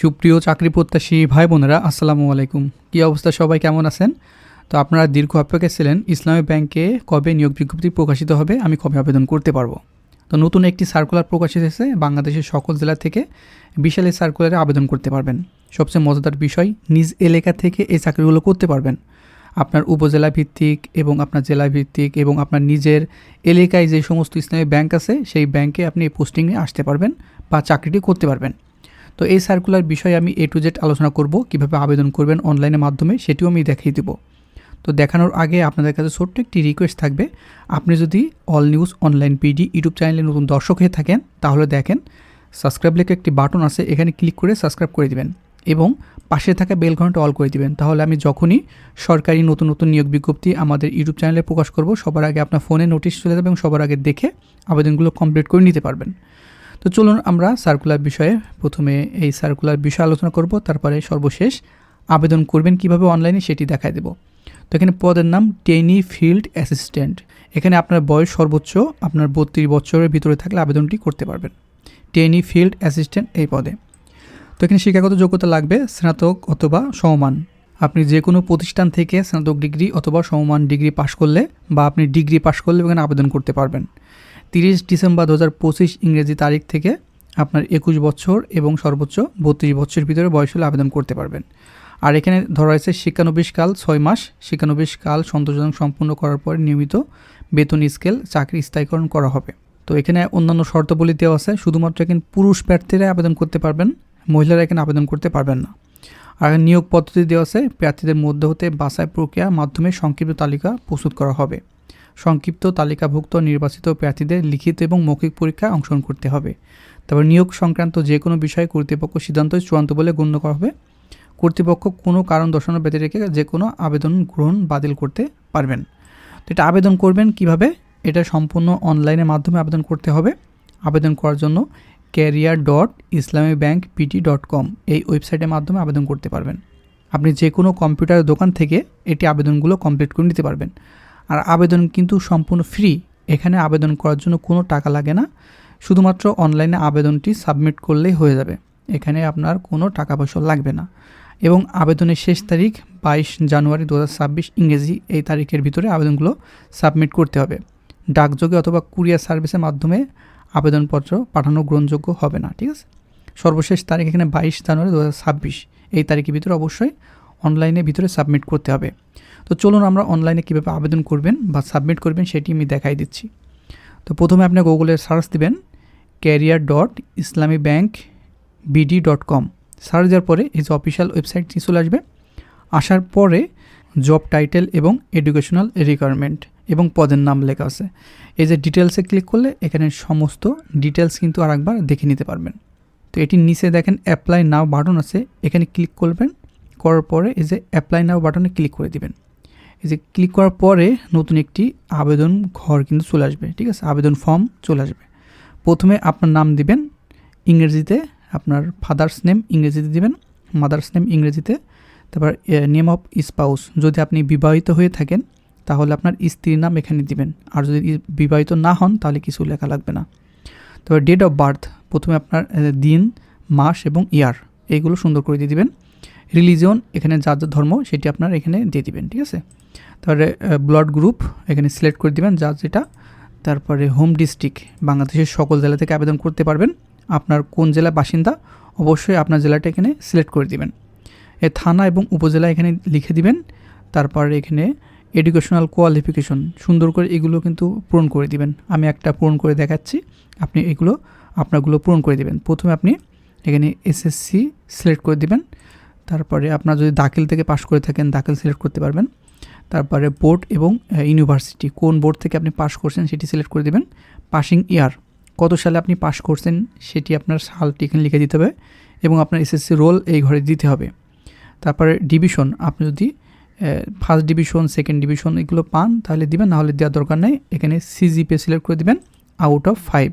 সুপ্রিয় চাকরি প্রত্যাশী ভাই বোনেরা, আসসালামু আলাইকুম। কী অবস্থা? সবাই কেমন আছেন? তো আপনারা দীর্ঘ অপেক্ষা ছিলেন, ইসলামী ব্যাংকে কবে নিয়োগ বিজ্ঞপ্তি প্রকাশিত হবে আমি কবে আবেদন করতে পারব? তো নতুন একটি সার্কুলার প্রকাশিত হয়েছে বাংলাদেশের সকল জেলা থেকে, বিশাল এই সার্কুলারে আবেদন করতে পারবেন। সবচেয়ে মজাদার বিষয়, নিজ এলাকা থেকে এই চাকরিগুলো করতে পারবেন। আপনার উপজেলা ভিত্তিক এবং আপনার জেলা ভিত্তিক এবং আপনার নিজের এলাকায় যে সমস্ত ইসলামী ব্যাংক আছে, সেই ব্যাংকে আপনি এই পোস্টিংয়ে আসতে পারবেন বা চাকরিটি করতে পারবেন। তো এই সার্কুলার বিষয়ে আমি এ টু জেড আলোচনা করব, কীভাবে আবেদন করবেন অনলাইনের মাধ্যমে সেটিও আমি দেখিয়ে দেবো। তো দেখানোর আগে আপনাদের কাছে ছোট্ট একটি রিকোয়েস্ট থাকবে, আপনি যদি all news online PD YouTube চ্যানেলে নতুন দর্শক হয়ে থাকেন, তাহলে দেখেন সাবস্ক্রাইব লেখে একটি বাটন আছে, এখানে ক্লিক করে সাবস্ক্রাইব করে দিবেন এবং পাশে থাকা বেল ঘণ্টা অল করে দিবেন। তাহলে আমি যখনই সরকারি নতুন নতুন নিয়োগ বিজ্ঞপ্তি আমাদের ইউটিউব চ্যানেলে প্রকাশ করব, সবার আগে আপনার ফোনে নোটিশ চলে যাবে এবং সবার আগে দেখে আবেদনগুলো কমপ্লিট করে নিতে পারবেন। তো চলুন আমরা সার্কুলার বিষয়ে প্রথমে এই সার্কুলার বিষয়ে আলোচনা করব, তারপরে সর্বশেষ আবেদন করবেন কীভাবে অনলাইনে সেটি দেখায় দেব। তো এখানে পদের নাম টেনি ফিল্ড অ্যাসিস্ট্যান্ট এখানে আপনার বয়স সর্বোচ্চ, আপনার বত্রিশ বছরের ভিতরে থাকলে আবেদনটি করতে পারবেন। টেনি ফিল্ড অ্যাসিস্ট্যান্ট এই পদে। তো এখানে শিক্ষাগত যোগ্যতা লাগবে স্নাতক অথবা সমমান। আপনি যে কোনো প্রতিষ্ঠান থেকে স্নাতক ডিগ্রি অথবা সমমান ডিগ্রি পাশ করলে বা আপনি ডিগ্রি পাশ করলে এখানে আবেদন করতে পারবেন। তিরিশ ডিসেম্বর দু হাজার পঁচিশ ইংরেজি তারিখ থেকে আপনার একুশ বছর এবং সর্বোচ্চ বত্রিশ বছরের ভিতরে বয়স হলে আবেদন করতে পারবেন। আর এখানে ধরা হয়েছে শিক্ষানবিশ কাল ছয় মাস। শিক্ষানবিশ কাল সন্তোষজনক সম্পূর্ণ করার পর নিয়মিত বেতন স্কেল চাকরি স্থায়ীকরণ করা হবে। তো এখানে অন্যান্য শর্তাবলী দেওয়া আছে, শুধুমাত্র এখানে পুরুষ প্রার্থীরা আবেদন করতে পারবেন, মহিলারা এখানে আবেদন করতে পারবেন না। আর নিয়োগ পদ্ধতি দেওয়া আছে, প্রার্থীদের মধ্যে হতে বাছাই প্রক্রিয়ার মাধ্যমে সংক্ষিপ্ত তালিকা প্রস্তুত করা হবে। সংক্ষিপ্ত তালিকাভুক্ত নির্বাচিত প্রার্থীদের লিখিত এবং মৌখিক পরীক্ষায় অংশগ্রহণ করতে হবে। তারপর নিয়োগ সংক্রান্ত যে কোনো বিষয়ে কর্তৃপক্ষ সিদ্ধান্ত চূড়ান্ত বলে গণ্য করা হবে। কর্তৃপক্ষ কোনো কারণ দর্শানো ব্যতি রেখে যে কোনো আবেদন গ্রহণ বাতিল করতে পারবেন। তো এটা আবেদন করবেন কীভাবে? এটা সম্পূর্ণ অনলাইনের মাধ্যমে আবেদন করতে হবে। আবেদন করার জন্য career dot Islami bank PT dot com এই ওয়েবসাইটের মাধ্যমে আবেদন করতে পারবেন। আপনি যে কোনো কম্পিউটার দোকান থেকে এটি আবেদনগুলো কমপ্লিট করে নিতে পারবেন। আর আবেদন কিন্তু সম্পূর্ণ ফ্রি। এখানে আবেদন করার জন্য কোনো টাকা লাগে না। শুধুমাত্র অনলাইনে আবেদনটি সাবমিট করলেই হয়ে যাবে। এখানে আপনার কোনো টাকা পয়সা লাগবে না। এবং আবেদনের শেষ তারিখ বাইশ জানুয়ারি দু হাজার ছাব্বিশ ইংরেজি এই তারিখের ভিতরে আবেদনগুলো সাবমিট করতে হবে। ডাকযোগে অথবা কুরিয়ার সার্ভিসের মাধ্যমে আবেদনপত্র পাঠানো গ্রহণযোগ্য হবে না, ঠিক আছে? সর্বশেষ তারিখ এখানে বাইশ জানুয়ারি দু হাজার ছাব্বিশ। এই তারিখের ভিতরে অবশ্যই অনলাইনের ভিতরে সাবমিট করতে হবে। তো চলুন আমরা অনলাইনে কীভাবে আবেদন করবেন বা সাবমিট করবেন সেটি আমি দেখাই দিচ্ছি। তো প্রথমে আপনি গুগলে সার্চ দিবেন career dot Islami bank BD dot com search দেওয়ার পরে এই যে অফিসিয়াল ওয়েবসাইটটি চলে আসবে। আসার পরে জব টাইটেল এবং এডুকেশনাল রিকোয়ারমেন্ট এবং পদের নাম লেখা আছে। এই যে ডিটেলসে ক্লিক করলে এখানে সমস্ত ডিটেলস কিন্তু আরেকবার দেখে নিতে পারবেন। তো এটির নিচে দেখেন অ্যাপ্লাই নাও বাটন আছে। এখানে ক্লিক করবেন করার পরে এই যে অ্যাপ্লাই নাও বাটনে ক্লিক করে দিবেন। এই যে ক্লিক করার পরে নতুন একটি আবেদন ঘর কিন্তু চলে আসবে, ঠিক আছে? আবেদন ফর্ম চলে আসবে। প্রথমে আপনার নাম দিবেন, ইংরেজিতে আপনার ফাদার্স নেম ইংরেজিতে দিবেন মাদার্স নেম ইংরেজিতে, তারপর নেম অফ স্পাউস যদি আপনি বিবাহিত হয়ে থাকেন, তাহলে আপনার স্ত্রীর নাম এখানে দিবেন। আর যদি বিবাহিত না হন, তাহলে কিছু লেখা লাগবে না। তারপর ডেট অফ বার্থ প্রথমে আপনার দিন, মাস এবং ইয়ার এইগুলো সুন্দর করে দিয়ে দিবেন। রিলিজিয়ন এখানে যার যার ধর্ম, সেটি আপনার এখানে দিয়ে দিবেন, ঠিক আছে? তারপরে ব্লাড গ্রুপ এখানে সিলেক্ট করে দিবেন যার যেটা। তারপরে হোম ডিস্ট্রিক্ট বাংলাদেশের সকল জেলা থেকে আবেদন করতে পারবেন। আপনার কোন জেলার বাসিন্দা, অবশ্যই আপনার জেলাটা এখানে সিলেক্ট করে দিবেন। এ থানা এবং উপজেলা এখানে লিখে দিবেন। তারপর এখানে এডুকেশনাল কোয়ালিফিকেশন সুন্দর করে এগুলো কিন্তু পূরণ করে দিবেন। আমি একটা পূরণ করে দেখাচ্ছি। আপনি এগুলো আপনারগুলো পূরণ করে দিবেন। প্রথমে আপনি এখানে এসএসসি সিলেক্ট করে দিবেন। তারপরে আপনার যদি দাখিল থেকে পাশ করে থাকেন, দাখিল সিলেক্ট করতে পারবেন। তারপরে বোর্ড এবং ইউনিভার্সিটি কোন বোর্ড থেকে আপনি পাশ করছেন সেটি সিলেক্ট করে দেবেন। পাসিং ইয়ার কত সালে আপনি পাশ করছেন সেটি আপনার সালটি এখানে লিখে দিতে হবে এবং আপনার এসএসসি রোল এই ঘরে দিতে হবে। তারপরে ডিভিশন আপনি যদি ফার্স্ট ডিভিশন সেকেন্ড ডিভিশন এগুলো পান তাহলে দিবেন নাহলে দেওয়ার দরকার নেই। এখানে সিজিপি সিলেক্ট করে দিবেন আউট অফ ফাইভ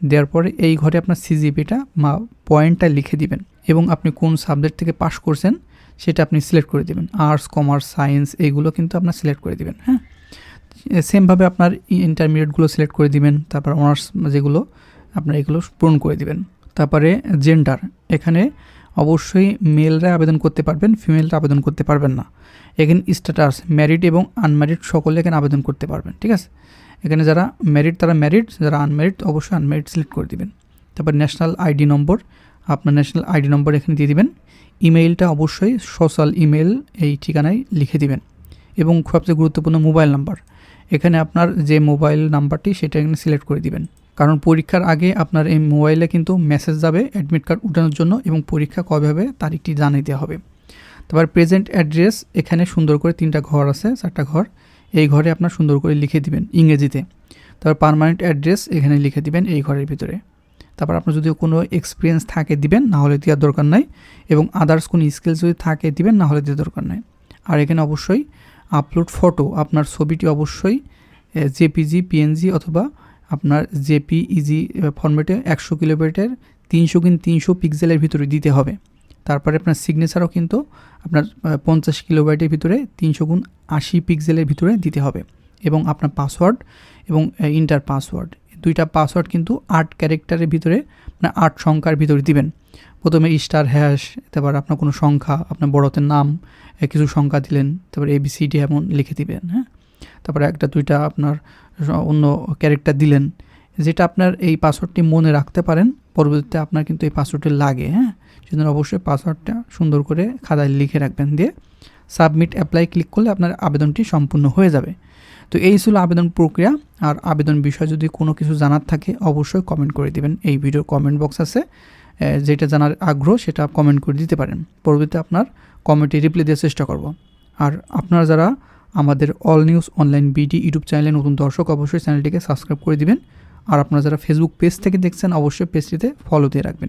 দেওয়ার পরে এই ঘরে আপনার সিজিপিটা মা পয়েন্টটা লিখে দিবেন এবং আপনি কোন সাবজেক্ট থেকে পাশ করছেন সেটা আপনি সিলেক্ট করে দেবেন। আর্টস কমার্স সায়েন্স এইগুলো কিন্তু আপনার সিলেক্ট করে দেবেন হ্যাঁ? সেমভাবে আপনার ইন্টারমিডিয়েটগুলো সিলেক্ট করে দিবেন, তারপর অনার্স যেগুলো আপনার এগুলো পূরণ করে দিবেন। তারপরে জেন্ডার এখানে অবশ্যই মেলরা আবেদন করতে পারবেন ফিমেলরা আবেদন করতে পারবেন না। এখানে স্ট্যাটাস ম্যারিড এবং আনম্যারিড সকলে এখানে আবেদন করতে পারবেন, ঠিক আছে? এখানে যারা ম্যারিড তারা ম্যারিড যারা আনম্যারিড অবশ্যই আনম্যারিড সিলেক্ট করে দিবেন। তারপর ন্যাশনাল আইডি নম্বর আপনার ন্যাশনাল আইডি নম্বর এখানে দিয়ে দিবেন। ইমেইলটা অবশ্যই সোশ্যাল ইমেল এই ঠিকানায় লিখে দিবেন। এবং সবচেয়ে গুরুত্বপূর্ণ মোবাইল নাম্বার এখানে আপনার যে মোবাইল নাম্বারটি সেটা এখানে সিলেক্ট করে দিবেন। কারণ পরীক্ষার আগে আপনার এই মোবাইলে কিন্তু মেসেজ যাবে অ্যাডমিট কার্ড উঠানোর জন্য এবং পরীক্ষা কবে হবে তারিখটি জানিয়ে দেওয়া হবে। তারপর প্রেজেন্ট অ্যাড্রেস এখানে সুন্দর করে তিনটা ঘর আছে, চারটা ঘর। এই ঘরে আপনার সুন্দর করে লিখে দিবেন, ইংরেজিতে। তারপর পারমানেন্ট অ্যাড্রেস এখানে লিখে দিবেন এই ঘরের ভিতরে। তারপর আপনার যদি কোনো এক্সপিরিয়েন্স থাকে দিবেন না হলে দেওয়ার দরকার নাই। এবং আদার্স কোনো স্কিলস যদি থাকে দিবেন না হলে দেওয়ার দরকার নাই। আর এখানে অবশ্যই আপলোড ফটো আপনার ছবিটি অবশ্যই জেপিজি পিএনজি অথবা আপনার জেপি ইজি ফরম্যাটে একশো কিলোমিটার তিনশো কিন তিনশো পিক্সেলের ভিতরে দিতে হবে। তারপরে আপনার সিগনেচারও কিন্তু আপনার পঞ্চাশ কিলোবাইটের ভিতরে তিনশো গুণ আশি পিক্সেলের ভিতরে দিতে হবে এবং আপনার পাসওয়ার্ড এবং ইন্টার পাসওয়ার্ড দুইটা পাসওয়ার্ড কিন্তু আট ক্যারেক্টারের ভিতরে মানে আট সংখ্যার ভিতরে দিবেন। প্রথমে স্টার হ্যাশ তারপর আপনার কোনো সংখ্যা, আপনার বড়তের নাম কিছু সংখ্যা দিলেন, তারপর এবিসিডি এমন লিখে দিবেন হ্যাঁ? তারপরে একটা দুইটা আপনার অন্য ক্যারেক্টার দিলেন। যেটা আপনার এই পাসওয়ার্ডটি মনে রাখতে পারেন, পরবর্তীতে আপনার কিন্তু এই পাসওয়ার্ডটি লাগে হ্যাঁ? সেজন্য অবশ্যই পাসওয়ার্ডটা সুন্দর করে খাতায় লিখে রাখবেন দিয়ে সাবমিট অ্যাপ্লাই ক্লিক করলে আপনার আবেদনটি সম্পূর্ণ হয়ে যাবে। তো এই ছিল আবেদন প্রক্রিয়া। আর আবেদন বিষয়ে যদি কোনো কিছু জানার থাকে, অবশ্যই কমেন্ট করে দিবেন। এই ভিডিওর কমেন্ট বক্স আছে। যেটা জানার আগ্রহ, সেটা কমেন্ট করে দিতে পারেন। পরবর্তীতে আপনার কমেন্টে রিপ্লাই দেওয়ার চেষ্টা করব। আর আপনারা যারা আমাদের all news online BD YouTube চ্যানেলে নতুন দর্শক, অবশ্যই চ্যানেলটিকে সাবস্ক্রাইব করে দিবেন। আর আপনারা যারা ফেসবুক পেজ থেকে দেখছেন, অবশ্যই পেজটিতে ফলো দিয়ে রাখবেন।